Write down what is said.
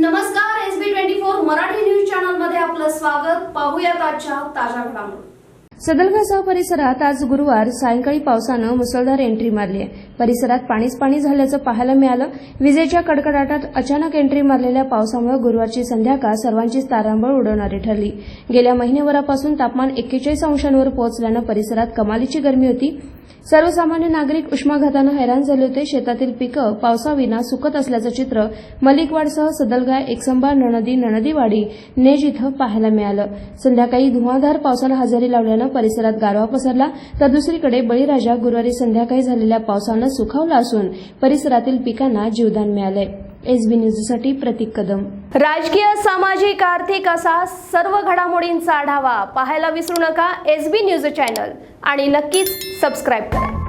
नमस्कार S B twenty four Marathi news चॅनलमध्ये आपलं स्वागत. पाहूयात आजच्या ताज्या घडामोडी. सदलघासा परिसरात आज गुरुवार सायंकाळी पावसानं मुसळधार एंट्री मारली आहे. परिसरात पाणीच पाणी झाल्याचं पाहायला मिळालं. विजेच्या कडकडाटात अचानक एंट्री मारलेल्या पावसामुळे गुरुवारची संध्याकाळ सर्वांचीच तारांबळ उडवणारी ठरली. गेल्या महिनेभरापासून तापमान एक्केचाळीस अंशांवर पोहोचल्यानं परिसरात कमालीची गरमी होती. सर्वसामान्य नागरिक उष्माघातानं हैराण झाले होते. शेतातील पिकं पावसाविना सुकत असल्याचं चित्र मलिकवाडसह सदलगाय एकसंबा नणदी नणदीवाडी नेज इथं पाहायला मिळालं. संध्याकाळी धुवाधार पावसानं हजेरी लावल्यानं परिसरात गारवा पसरला. तर दुसरीकडे बळीराजा गुरुवारी संध्याकाळी झालेल्या पावसानं सुखावला असून परिसरातील पिकांना जीवदान मिळालंय. एसबी न्यूजसाठी प्रतीक कदम. राजकीय सामाजिक आर्थिक असा सर्व घडामोडींचा आढावा पाहायला विसरू नका एस बी न्यूज चॅनल. आणि नक्कीच सबस्क्राईब करा.